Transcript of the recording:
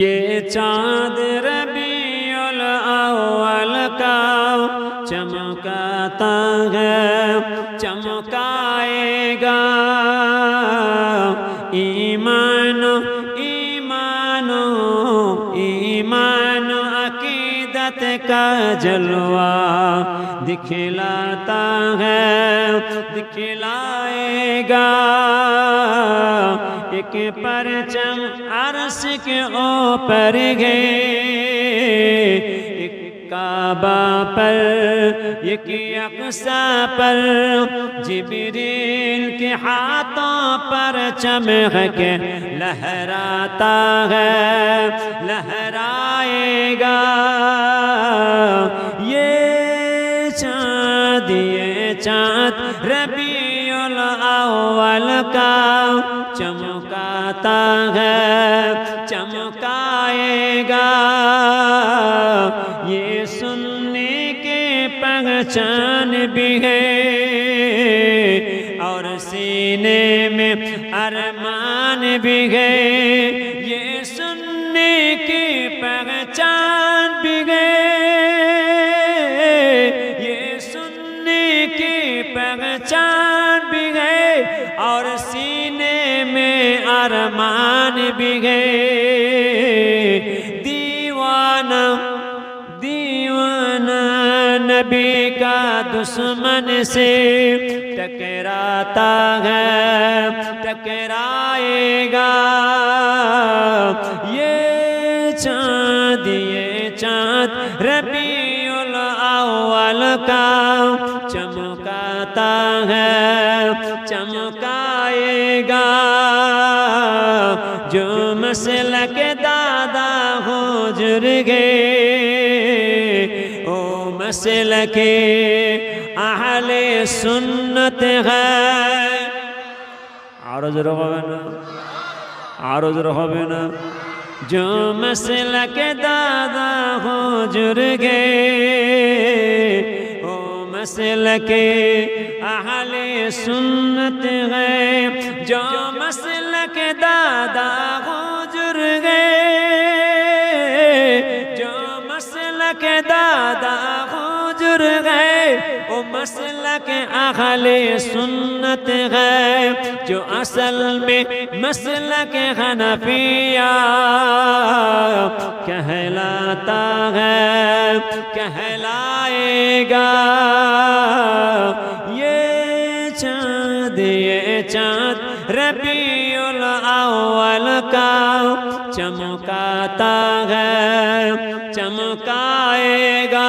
یہ چاند ربیع الاول کا چمکاتا ہے چمکائے گا۔ ایمان عقیدت کا جلوہ دکھلاتا ہے دکھلائے گا۔ ایک پرچم عرص کے اوپر گئے۔ کعبہ پر ایک اقصا پر، جبریل کے ہاتھوں پر چمک کے لہراتا ہے، لہرائے گا۔ یہ چاند یہ چاند ربیع الاول کا چمکاتا ہے، چمکائے گا۔ پہچان بھی ہے اور سینے میں ارمان بھی ہے یہ سننے کی پہچان بھی ہے یہ سننے کی پہچان بھی ہے اور سینے میں ارمان بھی ہے نبی کا دشمن سے ٹکراتا ہے، ٹکرائے گا۔ یہ چاند یہ چاند ربیع الاول کا چمکاتا ہے، چمکائے گا۔ جو مسلک دادا حجر گے مسلک اہل سنت ہے عرض رغبنا عرض رغبنا جو مسلک دادا حجر گے او مسلک اہل سنت ہے جو مسلک دادا حجر گے جو مسلک دادا حجر گئے وہ مسلک اہل سنت ہے، جو اصل میں مسلک حنفیہ کہلاتا ہے، کہلائے گا۔ یہ چاند یہ چاند ربیع الاول کا چمکاتا ہے، چمکائے گا۔